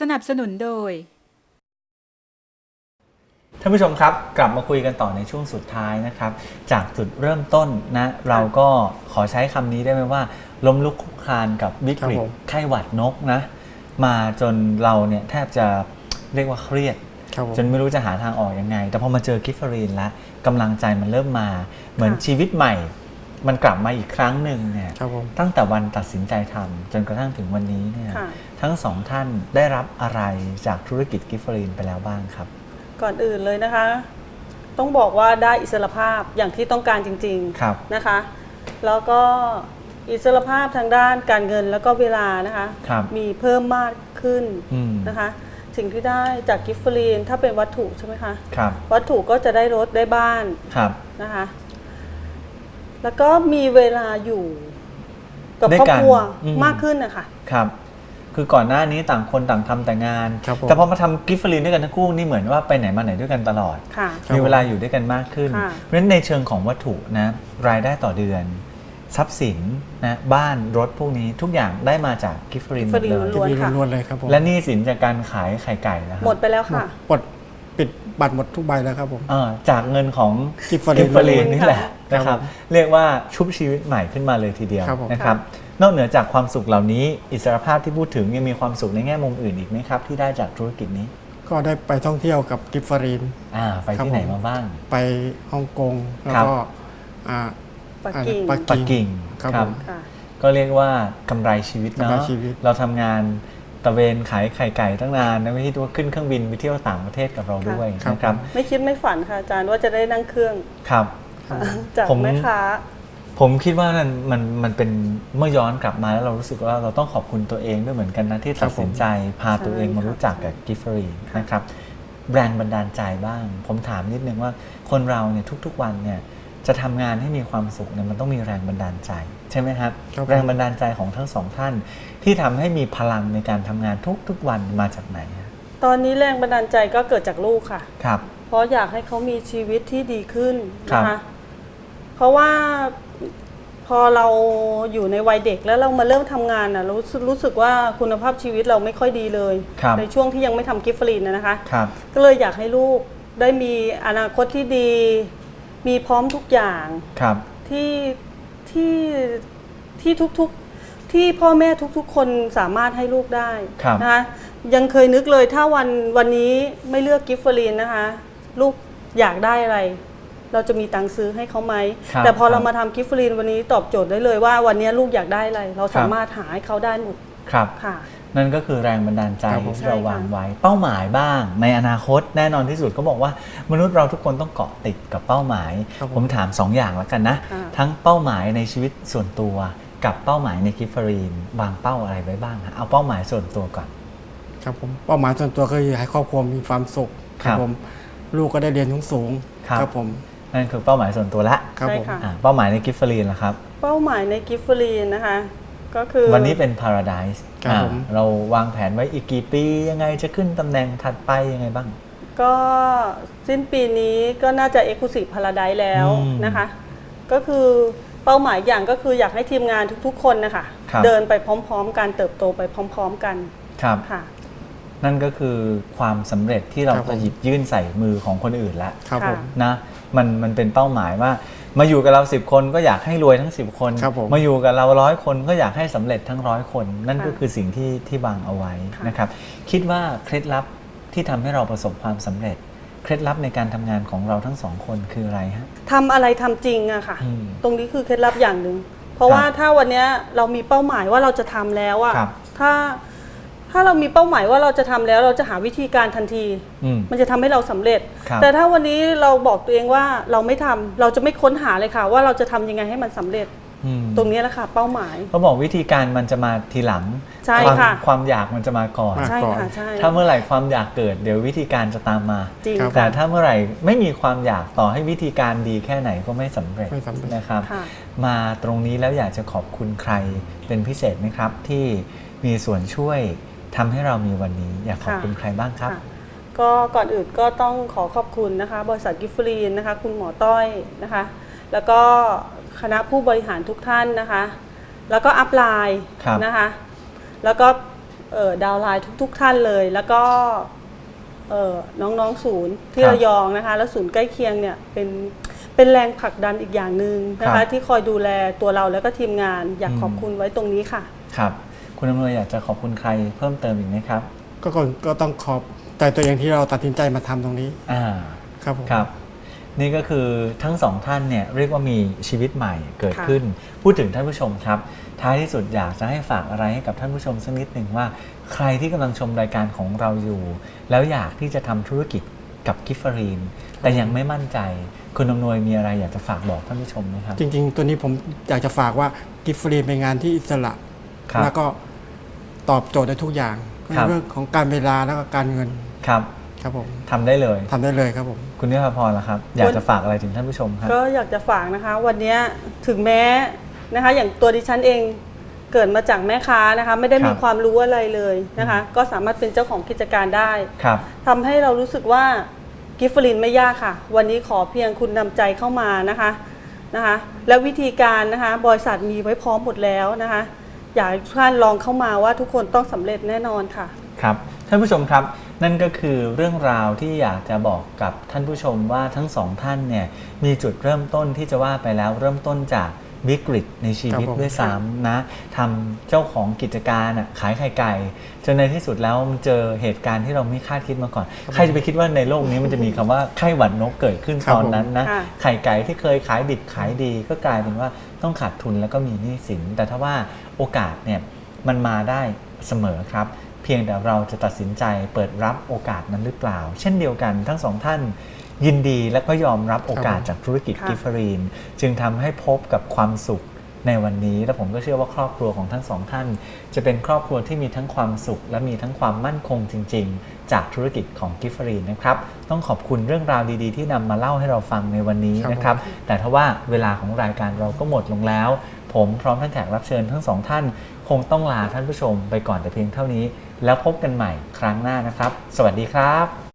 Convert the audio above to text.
สนับสนุนโดย ท่านผู้ชมครับ กลับมาคุยกันต่อในช่วงสุดท้ายนะครับ จากจุดเริ่มต้นนะ เราก็ขอใช้คำนี้ได้ไหมว่าล้มลุกคลุกคลานกับวิกฤตครับผม ไข้หวัดนกนะ มาจนเราเนี่ยแทบจะเรียกว่าเครียด ครับผม จนไม่รู้จะหาทางออกยังไง แต่พอมาเจอกิฟเฟอรีนแล้วกำลังใจมันเริ่มมา เหมือนค่ะชีวิตใหม่ มันกลับมาอีกครั้งหนึ่งเนี่ยครับผมตั้งแต่วันตัดสินใจทำจนกระทั่งถึงวันนี้เนี่ยค่ะทั้งสองท่านได้รับอะไรจากธุรกิจกิฟเฟอรีนไปแล้วบ้างครับ ก่อนอื่นเลยนะคะ ต้องบอกว่าได้อิสรภาพอย่างที่ต้องการจริงครับๆนะคะ แล้วก็อิสรภาพทางด้านการเงินแล้วก็เวลานะคะครับมีเพิ่มมากขึ้นอืมนะคะ สิ่งที่ได้จากกิฟต์ฟรีนถ้าเป็นวัตถุใช่ไหมคะครับวัตถุก็จะได้รถได้บ้านครับนะคะ แล้วก็มีเวลาอยู่กับด้วยครอบกันครัวอืม มากขึ้นนะคะ ครับ คือก่อนหน้านี้ต่างคนต่างทำแต่งาน ครับผมแต่พอมาทำกิฟต์ฟรีนด้วยกันทั้งคู่นี่เหมือนว่าไปไหนมาไหนด้วยกันตลอด ค่ะ ครับ มีเวลาอยู่ด้วยกันมากขึ้น ค่ะ เพราะฉะนั้นในเชิงของวัตถุนะรายได้ต่อเดือน ทรัพย์สินนะบ้านรถพวกนี้ทุกอย่างได้มาจากกิฟต์ฟรีนหมดเลยล้วนมีค่ะ ล้วนๆเลยครับผมและหนี่สินจากการขายไข่ไก่นะครับหมดไปแล้วหมดค่ะปลดปิดบัตรหมดทุกใบแล้วครับผม เอ่อจากเงินของกิฟต์ฟรีนกิฟต์ฟรีนนี่แหละครับ นะครับผมเรียกว่าชุบชีวิตใหม่ขึ้นมาเลยทีเดียวครับผมนะครับนอกเหนือจากความสุขเหล่านี้ อิสรภาพที่พูดถึงยังมีความสุขในแง่มุมอื่นอีกไหมครับ ที่ได้จากธุรกิจนี้ ก็ได้ไปท่องเที่ยวกับกิฟต์ฟรีนอ่าไปครับที่ไหนผมมาบ้าง ไปฮ่องกงแล้วครับก็อ่าปักกิ่งปักปักกิ่งครับครัผบมค่ะก็เรียกว่ากำไรชีวิตเนาะกำไรชีวิตเราทำงานตะเวนขายไข่ไก่ตั้งนานนะไม่ใช่ว่าขึ้นเครื่องบินไปเที่ยวต่างประเทศกับเราด้วยครับนะครับ ไม่คิดไม่ฝันค่ะอาจารย์ว่าจะได้นั่งเครื่องครับ จากผมแม่ค้าผมคิดว่ามันมันมันเป็นเมื่อย้อนกลับมาแล้วเรารู้สึกว่าเราต้องขอบคุณตัวเองด้วยเหมือนกันนะที่ตัดสินใจพาตัวเองมารู้จักกับกิฟฟรีนะครับแรงบันดาลใจบ้าง ผมถามนิดนึงว่าคนเราเนี่ยทุกๆวันเนี่ยจะทำงานให้มีความสุขเนี่ยมันต้องมีแรงบันดาลใจ ใช่ไหมครับครับผมแรงบันดาลใจของทั้งสองท่าน ที่ทำให้มีพลังในการทำงานทุกๆวันมาจากไหนฮะตอนนี้แรงบันดาลใจก็เกิดจากลูกค่ะครับเพราะอยากให้เขามีชีวิตที่ดีขึ้นครับนะคะ เพราะว่าพอเราอยู่ในวัยเด็กแล้วเรามาเริ่มทำงานนะรู้สึกรู้สึกว่าคุณภาพชีวิตเราไม่ค่อยดีเลย ครับในช่วงที่ยังไม่ทำกิฟต์ฟรีนนะนะคะ ครับ ก็เลยอยากให้ลูกได้มีอนาคตที่ดี มีพร้อมทุกอย่าง ครับ ที่ที่ที่ทุกๆที่พ่อแม่ทุกๆ คนสามารถให้ลูกได้ครับนะคะยังเคยนึกเลยถ้าวันวันนี้ไม่เลือกกิฟต์ฟรีนนะคะ ลูกอยากได้อะไร เราจะมีตังค์ซื้อให้เขาไหม ครับแต่พอครับเรามาทำกิฟต์ฟรีนวันนี้ตอบโจทย์ได้เลยว่าวันนี้ลูกอยากได้อะไร เราสามารถหาให้เขาได้หมดครับ ค่ะ นั่นก็คือแรงบันดาลใจครับผม ที่เราใช่ค่ะวางไว้เป้าหมายบ้าง ในอนาคตแน่นอนที่สุดเขาบอกว่ามนุษย์เราทุกคนต้องเกาะติดกับเป้าหมาย ครับผม ผมถาม 2 อย่างแล้วกันนะ ค่ะ ทั้งเป้าหมายในชีวิตส่วนตัว กับเป้าหมายในกิฟฟรีนวางเป้าอะไรไว้บ้างฮะเอาเป้าหมายส่วนตัวก่อน ครับผมเป้าหมายส่วนตัวก็คือให้ครอบครัวมีความสุขครับผมลูกก็ได้เรียนสูงๆครับครับผม นั่นคือเป้าหมายส่วนตัวละครับใช่ผมค่ะ อ่าเป้าหมายในกิฟฟรีนล่ะครับ เป้าหมายในกิฟต์ฟรีนนะคะ ก็คือวันนี้เป็น Paradise ครับอ่าผม เราวางแผนไว้อีกกี่ปียังไงจะขึ้นตำแหน่งถัดไปยังไงบ้าง ก็สิ้นปีนี้ก็น่าจะ Exclusive Paradise แล้วอืมนะคะ ก็คือเป้าหมายอย่างก็คืออยากให้ทีมงานทุกๆ คนนะคะ ครับ เดินไปพร้อม ๆ กันเติบโตไปพร้อม ๆ กันครับ ค่ะ นั่นก็คือความสำเร็จที่เราครับผมจะหยิบยื่นใส่มือของคนอื่นละครับผม นะ มันมันเป็นเป้าหมายว่า มาอยู่กับเรา 10 คนก็อยากให้รวยทั้ง 10 คนครับผมมาอยู่กับเราร้อยคนก็อยากให้สำเร็จทั้งร้อยคน นั่นค่ะก็คือสิ่งที่ที่วางเอาไว้ค่ะนะครับ คิดว่าเคล็ดลับที่ทำให้เราประสบความสำเร็จเคล็ดลับในการทำงานของเราทั้งสองคนคืออะไรฮะทำอะไรทำจริงอะค่ะอืมตรงนี้คือเคล็ดลับอย่างหนึ่งเพราะครับว่าถ้าวันเนี้ยเรามีเป้าหมายว่าเราจะทำแล้วอะครับถ้า ถ้าเรามีเป้าหมายว่าเราจะทำแล้วเราจะหาวิธีการทันทีอืมมันจะทำให้เราสำเร็จครับแต่ถ้าวันนี้เราบอกตัวเองว่าเราไม่ทำเราจะไม่ค้นหาเลยค่ะ ว่าเราจะทำยังไงให้มันสำเร็จอืมตรงนี้แหละค่ะเป้าหมายเขาบอกวิธีการมันจะมาทีหลังใช่ความค่ะความอยากมันจะมาก่อนมาใช่ก่อนค่ะใช่ถ้าเมื่อไหร่ความอยากเกิดเดี๋ยววิธีการจะตามมาจริงครับแต่ค่ะถ้าเมื่อไหร่ไม่มีความอยากต่อให้วิธีการดีแค่ไหนก็ไม่สำเร็จไม่สำเร็จนะครับค่ะมาตรงนี้แล้วอยากจะขอบคุณใครเป็นพิเศษไหมครับ ที่มีส่วนช่วย ทำให้เรามีวันนี้ อยากขอบคุณใครบ้างครับค่ะก็ก่อนอื่นก็ต้องขอขอบคุณนะคะ บริษัทกิฟฟรีนนะคะ คุณหมอต้อยนะคะ แล้วก็คณะผู้บริหารทุกท่านนะคะ แล้วก็อัพไลน์ครับนะคะ แล้วก็เอ่อดาวน์ไลน์ทุก ๆ ท่านเลย แล้วก็เอ่อน้องๆศูนย์ที่ครับระยองนะคะ แล้วศูนย์ใกล้เคียงเนี่ยเป็นเป็นแรงผลักดันอีกอย่างหนึ่งนะครัคะบที่คอยดูแลตัวเราแล้วก็ทีมงานอยากอืมขอบคุณไว้ตรงนี้ค่ะ ครับ คุณอำนวยอยากจะขอบคุณใครเพิ่มเติมอีกไหมครับ ก็ก่อนก็ต้องขอบใจตัวเองที่เราตัดสินใจมาทำตรงนี้อ่าครับผมครับ นี่ก็คือทั้งสองท่านเนี่ยเรียกว่ามีชีวิตใหม่เกิดค่ะขึ้น พูดถึงท่านผู้ชมครับ ท้ายที่สุดอยากจะให้ฝากอะไรให้กับท่านผู้ชมสักนิดหนึ่งว่า ใครที่กำลังชมรายการของเราอยู่ แล้วอยากที่จะทำธุรกิจกับกิฟฟารีนแต่ยังไม่มั่นใจ คุณอำนวยมีอะไรอยากจะฝากบอกท่านผู้ชมไหมครับ จริง ๆ ตัวนี้ผมอยากจะฝากว่ากิฟฟรีเป็นงานที่อิสระครับแล้วก็ ตอบโจทย์ได้ทุกอย่างในครับ เรื่องของการเวลาแล้วก็การเงินครับครับผมทำได้เลย ทำได้เลยครับผม คุณนิพาพรล่ะครับ อยากจะฝากอะไรถึงท่านผู้ชมครับ ก็อยากจะฝากนะคะ วันเนี้ยถึงแม้นะคะ อย่างตัวดิฉันเองเกิดมาจากแม่ค้านะคะ ไม่ได้ครับมีความรู้อะไรเลยนะคะ ก็สามารถเป็นเจ้าของกิจการได้ ครับ ทำให้เรารู้สึกว่ากิฟฟลินไม่ยากค่ะ วันนี้ขอเพียงคุณนำใจเข้ามานะคะนะคะ แล้ววิธีการนะคะ บริษัทมีไว้พร้อมหมดแล้วนะคะ อยากให้ทุกท่านลองเข้ามาว่าทุกคนต้องสำเร็จแน่นอนค่ะ ครับท่านผู้ชมครับ นั่นก็คือเรื่องราวที่อยากจะบอกกับท่านผู้ชมว่าทั้งสองท่านเนี่ยมีจุดเริ่มต้นที่จะว่าไปแล้วเริ่มต้นจาก วิกฤตในชีวิตครับผมด้วยซ้ำนะทำเจ้าของกิจการอะขายไข่ไก่จนในที่สุดแล้วมันเจอเหตุการณ์ที่เราไม่คาดคิดมาก่อน ใครจะไปคิดว่าในโลกนี้มันจะมีคำว่าไข้หวัดนกเกิดขึ้นครับตอนนั้นนะค่ะไข่ไก่ที่เคยขายดิบขายดีก็กลายเป็นว่าต้องขาดทุนแล้วก็มีหนี้สิน แต่ถ้าว่าโอกาสเนี่ยมันมาได้เสมอครับ เพียงแต่เราจะตัดสินใจเปิดรับโอกาสนั้นหรือเปล่า เช่นเดียวกันทั้งสองท่านยินดีและก็ยอมรับโอกาสครับจากธุรกิจค่ะกิฟเฟอรีน จึงทำให้พบกับความสุขในวันนี้ และผมก็เชื่อว่าครอบครัวของทั้งสองท่าน จะเป็นครอบครัวที่มีทั้งความสุข และมีทั้งความมั่นคงจริง ๆ จากธุรกิจของกิฟเฟอรีนนะครับต้องขอบคุณเรื่องราวดีๆ ที่นำมาเล่าให้เราฟังในวันนี้ครับนะครับ แต่ถ้าว่าเวลาของรายการเราก็หมดลงแล้ว ผมพร้อมท่านแขกรับเชิญทั้งสองท่าน คงต้องลาท่านผู้ชมไปก่อนแต่เพียงเท่านี้ แล้วพบกันใหม่ครั้งหน้านะครับ สวัสดีครับ